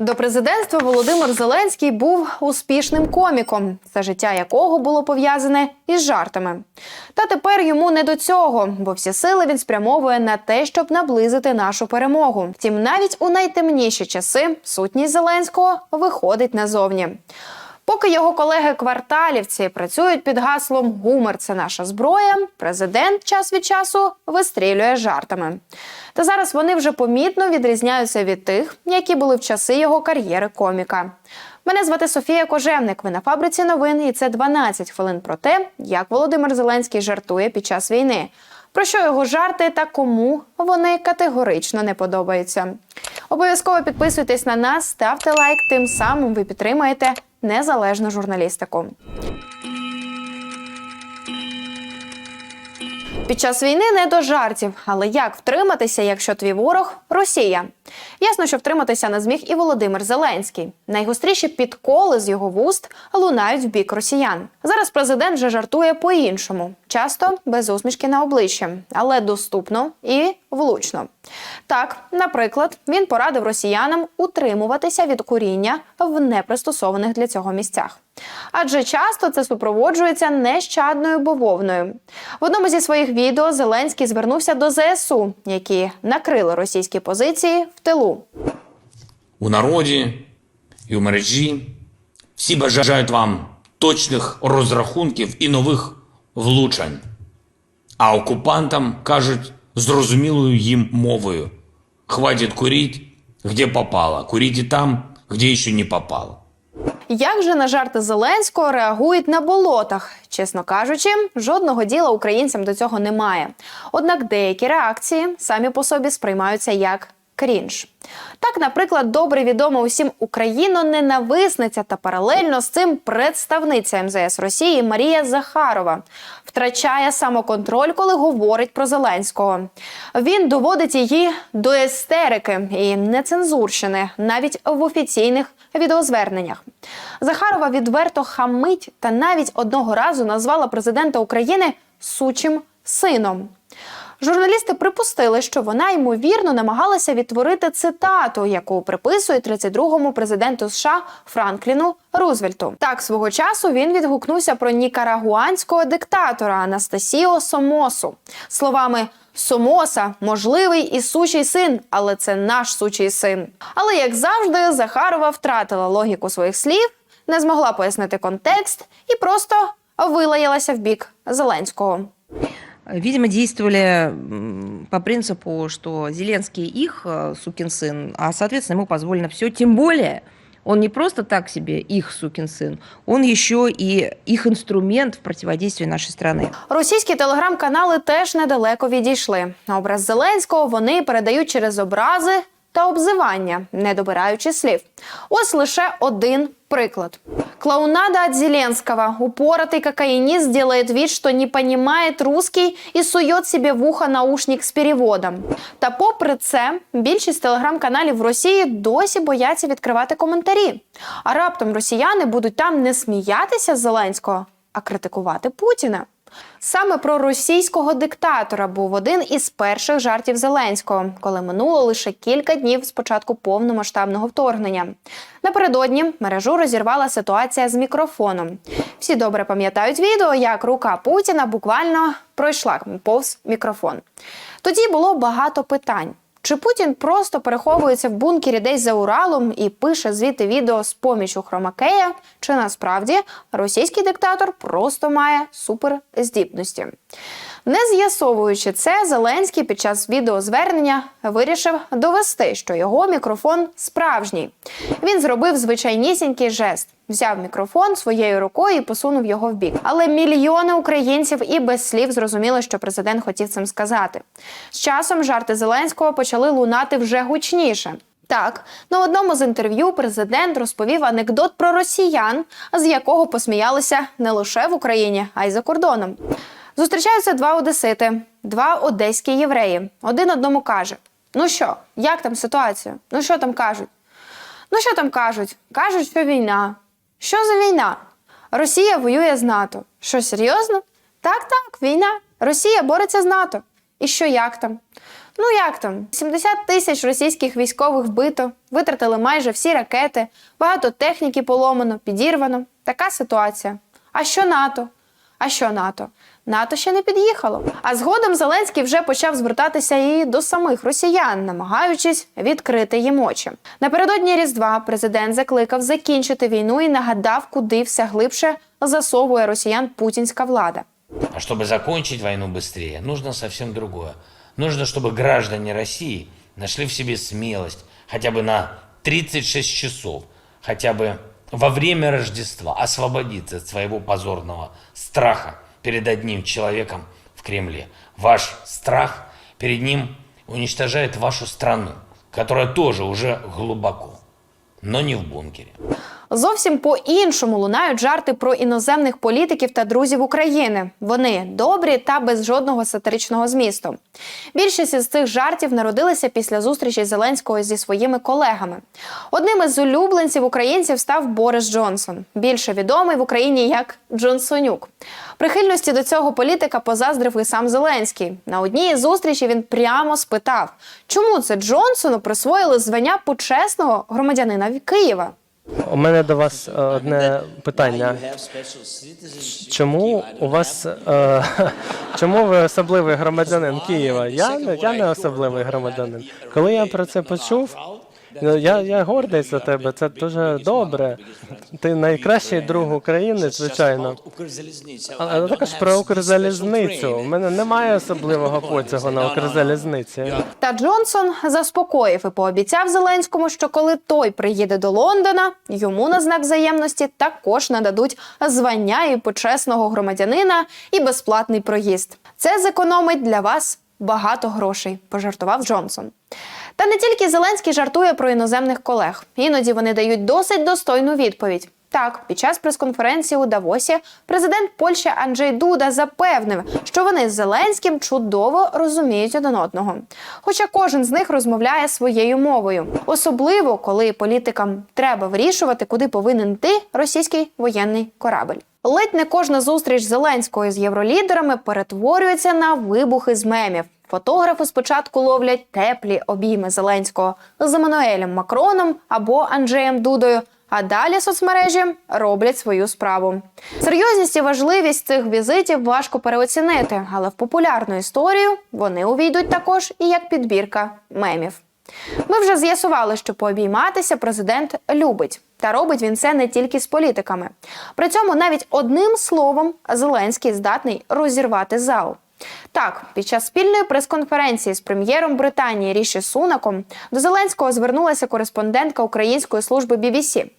До президентства Володимир Зеленський був успішним коміком, все життя якого було пов'язане із жартами. Та тепер йому не до цього, бо всі сили він спрямовує на те, щоб наблизити нашу перемогу. Втім, навіть у найтемніші часи сутність Зеленського виходить назовні. Поки його колеги-кварталівці працюють під гаслом Гумор це наша зброя. Президент час від часу вистрілює жартами. Та зараз вони вже помітно відрізняються від тих, які були в часи його кар'єри коміка. Мене звати Софія Кожевник. Ви на фабриці новин, і це 12 хвилин про те, як Володимир Зеленський жартує під час війни. Про що його жарти та кому вони категорично не подобаються. Обов'язково підписуйтесь на нас, ставте лайк, тим самим ви підтримаєте незалежну журналістику. Під час війни не до жартів, але як втриматися, якщо твій ворог Росія? Ясно, що втриматися не зміг і Володимир Зеленський. Найгостріші підколи з його вуст лунають в бік росіян. Зараз президент вже жартує по-іншому, часто без усмішки на обличчі, але доступно і влучно. Так, наприклад, він порадив росіянам утримуватися від куріння в непристосованих для цього місцях. Адже часто це супроводжується нещадною бавовною. В одному зі своїх відео Зеленський звернувся до ЗСУ, які накрили російські позиції тилу. у народі і у мережі. Всі бажають вам точних розрахунків і нових влучань. А окупантам кажуть зрозумілою їм мовою: хватить курить, где попало, курите там, где ще не попало. Як же на жарти Зеленського реагують на болотах? Чесно кажучи, жодного діла українцям до цього немає. Однак деякі реакції самі по собі сприймаються як крінж. Так, наприклад, добре відома усім Україно-ненависниця та паралельно з цим представниця МЗС Росії Марія Захарова втрачає самоконтроль, коли говорить про Зеленського. Він доводить її до естерики і нецензурщини навіть в офіційних відеозверненнях. Захарова відверто хамить та навіть одного разу назвала президента України сучим сином. Журналісти припустили, що вона ймовірно намагалася відтворити цитату, яку приписує 32-му президенту США Франкліну Рузвельту. Так свого часу він відгукнувся про нікарагуанського диктатора Анастасіо Сомосу словами. Сомоса можливий і сучий син, але це наш сучий син. Але як завжди, Захарова втратила логіку своїх слів, не змогла пояснити контекст і просто вилаялася в бік Зеленського. Видимо, действовали м, по принципу, что Зеленский их э, сукин сын, а, соответственно, ему позволено все. Тем более, он не просто так себе их сукин сын, он еще и их инструмент в противодействии нашей страны. Російські телеграм-канали теж недалеко відійшли. Образ Зеленського вони передають через образи та обзивання, не добираючи слів. Ось лише один приклад. Клоунада от Зеленского. Упоротый кокаинист делает вид, что не понимает русский и сует себе в ухо наушник з переводом. Та попри це, більшість телеграм-каналів в Росії досі бояться відкривати коментарі. А раптом росіяни будуть там не сміятися з Зеленського, а критикувати Путіна. Саме про російського диктатора був один із перших жартів Зеленського, коли минуло лише кілька днів з початку повномасштабного вторгнення. Напередодні мережу розірвала ситуація з мікрофоном. Всі добре пам'ятають відео, як рука Путіна буквально пройшла повз мікрофон. Тоді було багато питань. Чи Путін просто переховується в бункері десь за Уралом і пише звідти відео з помічю Хромакея? Чи насправді російський диктатор просто має суперздібності? Не з'ясовуючи це, Зеленський під час відеозвернення вирішив довести, що його мікрофон справжній. Він зробив звичайнісінький жест. Взяв мікрофон своєю рукою і посунув його в бік. Але мільйони українців і без слів зрозуміли, що президент хотів цим сказати. З часом жарти Зеленського почали лунати вже гучніше. Так, на одному з інтерв'ю президент розповів анекдот про росіян, з якого посміялися не лише в Україні, а й за кордоном. Зустрічаються два одесити, два одеські євреї. Один одному каже: Ну що, як там ситуація? Ну що там кажуть? Ну що там кажуть? Кажуть, що війна. Що за війна? Росія воює з НАТО. Що серйозно? Так, так, війна. Росія бореться з НАТО. І що як там? Ну як там? 70 тисяч російських військових вбито, витратили майже всі ракети, багато техніки поломано, підірвано. Така ситуація. А що НАТО? А що НАТО? НАТО ще не під'їхало. А згодом Зеленський вже почав звертатися і до самих росіян, намагаючись відкрити їм очі. Напередодні Різдва президент закликав закінчити війну і нагадав, куди все глибше засовує росіян путінська влада. А чтобы закончить войну быстрее, нужно совсем другое. Нужно, чтобы граждане России нашли в себе смелость хотя бы на 36 часов, хотя бы во время Рождества освободиться от своего позорного страха перед одним человеком в Кремле. Ваш страх перед ним уничтожает вашу страну, которая тоже уже глубоко, но не в бункере. Зовсім по-іншому лунають жарти про іноземних політиків та друзів України. Вони добрі та без жодного сатиричного змісту. Більшість із цих жартів народилися після зустрічі Зеленського зі своїми колегами. Одним із улюбленців українців став Борис Джонсон, більше відомий в Україні як Джонсонюк. Прихильності до цього політика позаздрив і сам Зеленський. На одній із зустрічей він прямо спитав, чому це Джонсону присвоїли звання почесного громадянина Києва. У мене до вас е, одне питання. Чому у вас е, чому ви особливий громадянин Києва? Я не я не особливий громадянин. Коли я про це почув, я, я гордий за тебе. Це дуже добре. Ти найкращий друг України, звичайно. Але також про Укрзалізницю. У мене немає особливого потягу на Укрзалізниці. Та Джонсон заспокоїв і пообіцяв Зеленському, що коли той приїде до Лондона, йому на знак взаємності також нададуть звання і почесного громадянина і безплатний проїзд. Це зекономить для вас багато грошей, пожартував Джонсон. Та не тільки Зеленський жартує про іноземних колег. Іноді вони дають досить достойну відповідь. Так, під час прес-конференції у Давосі президент Польщі Анджей Дуда запевнив, що вони з Зеленським чудово розуміють один одного. Хоча кожен з них розмовляє своєю мовою, особливо коли політикам треба вирішувати, куди повинен йти російський воєнний корабль. Ледь не кожна зустріч Зеленського з євролідерами перетворюється на вибухи з мемів. Фотографи спочатку ловлять теплі обійми Зеленського з Еммануелем Макроном або Анджеєм Дудою. А далі соцмережі роблять свою справу. Серйозність і важливість цих візитів важко переоцінити, але в популярну історію вони увійдуть також і як підбірка мемів. Ми вже з'ясували, що пообійматися президент любить, та робить він це не тільки з політиками. При цьому навіть одним словом Зеленський здатний розірвати зал. Так, під час спільної прес-конференції з прем'єром Британії Ріші Сунаком до Зеленського звернулася кореспондентка української служби BBC.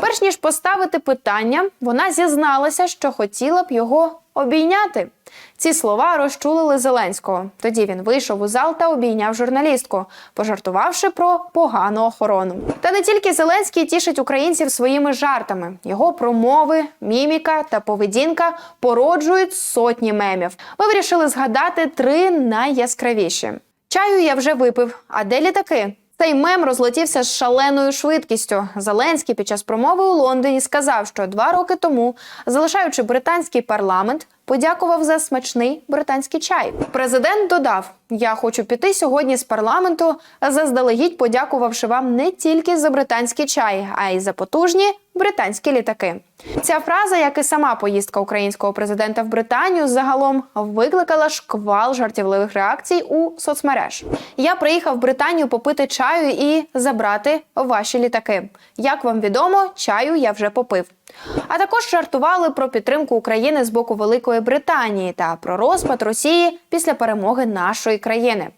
Перш ніж поставити питання, вона зізналася, що хотіла б його обійняти. Ці слова розчулили Зеленського. Тоді він вийшов у зал та обійняв журналістку, пожартувавши про погану охорону. Та не тільки Зеленський тішить українців своїми жартами. Його промови, міміка та поведінка породжують сотні мемів. Ми вирішили згадати три найяскравіші. Чаю я вже випив. А де літаки? Цей мем розлетівся з шаленою швидкістю. Зеленський під час промови у Лондоні сказав, що два роки тому, залишаючи британський парламент, подякував за смачний британський чай. Президент додав: Я хочу піти сьогодні з парламенту, заздалегідь подякувавши вам не тільки за британський чай, а й за потужні британські літаки. Ця фраза, як і сама поїздка українського президента в Британію, загалом викликала шквал жартівливих реакцій у соцмереж. Я приїхав в Британію попити чаю і забрати ваші літаки. Як вам відомо, чаю я вже попив. А також жартували про підтримку України з боку Великої Британії та про розпад Росії після перемоги нашої країни.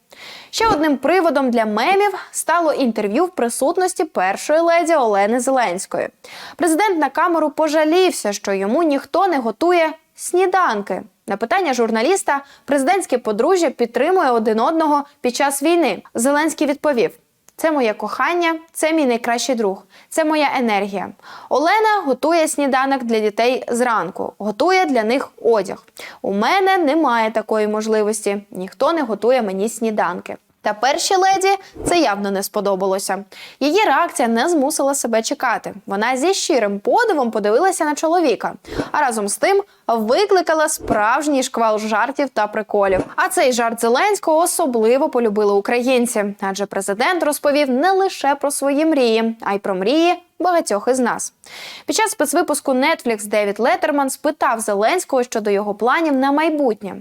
Ще одним приводом для мемів стало інтерв'ю в присутності першої леді Олени Зеленської. Президент на камеру пожалівся, що йому ніхто не готує сніданки. На питання журналіста президентське подружжя підтримує один одного під час війни. Зеленський відповів: це моє кохання, це мій найкращий друг, це моя енергія. Олена готує сніданок для дітей зранку, готує для них одяг. У мене немає такої можливості. Ніхто не готує мені сніданки. Та першій леді це явно не сподобалося. Її реакція не змусила себе чекати. Вона зі щирим подивом подивилася на чоловіка, а разом з тим викликала справжній шквал жартів та приколів. А цей жарт Зеленського особливо полюбили українці, адже президент розповів не лише про свої мрії, а й про мрії багатьох із нас. Під час спецвипуску Netflix Девід Леттерман спитав Зеленського щодо його планів на майбутнє.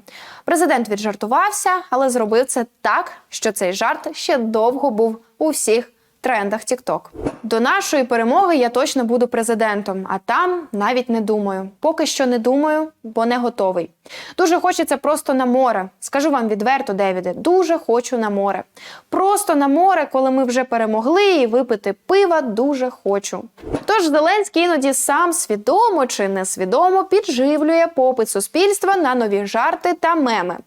Президент віджартувався, але зробив це так, що цей жарт ще довго був у всіх трендах TikTok. До нашої перемоги я точно буду президентом, а там навіть не думаю. Поки що не думаю, бо не готовий. Дуже хочеться просто на море. Скажу вам відверто, Девіде, дуже хочу на море. Просто на море, коли ми вже перемогли, і випити пива дуже хочу. Тож Зеленський іноді сам свідомо чи несвідомо підживлює попит суспільства на нові жарти та меми.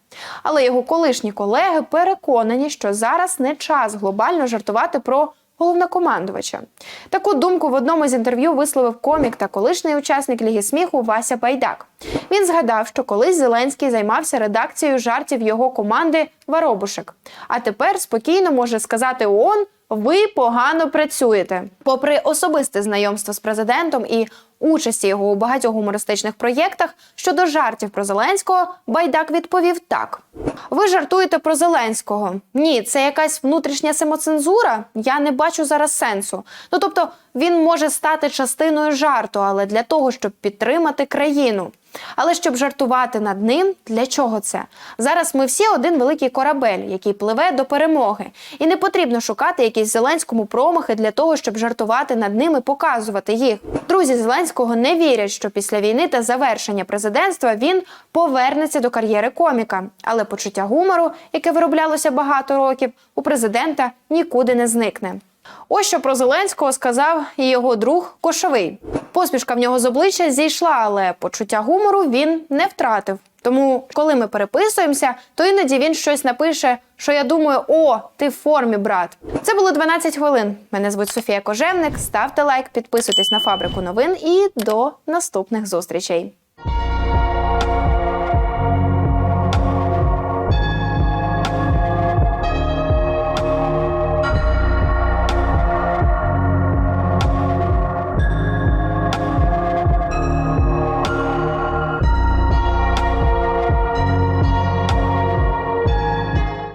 Але його колишні колеги переконані, що зараз не час глобально жартувати про головнокомандувача. Таку думку в одному з інтерв'ю висловив комік та колишній учасник Ліги сміху Вася Байдак. Він згадав, що колись Зеленський займався редакцією жартів його команди Воробушек. А тепер спокійно може сказати ООН, ви погано працюєте. Попри особисте знайомство з президентом і участі його у багатьох гумористичних проєктах щодо жартів про Зеленського, Байдак відповів так: ви жартуєте про Зеленського? Ні, це якась внутрішня самоцензура. Я не бачу зараз сенсу. Ну тобто він може стати частиною жарту, але для того, щоб підтримати країну. Але щоб жартувати над ним, для чого це? Зараз ми всі один великий корабель, який пливе до перемоги, і не потрібно шукати якісь зеленському промахи для того, щоб жартувати над ним і показувати їх. Друзі Зеленського не вірять, що після війни та завершення президентства він повернеться до кар'єри коміка. Але почуття гумору, яке вироблялося багато років, у президента нікуди не зникне. Ось що про Зеленського сказав його друг Кошовий. Посмішка в нього з обличчя зійшла, але почуття гумору він не втратив. Тому, коли ми переписуємося, то іноді він щось напише, що я думаю: о, ти в формі, брат. Це було 12 хвилин. Мене звуть Софія Кожевник. Ставте лайк, підписуйтесь на фабрику новин і до наступних зустрічей.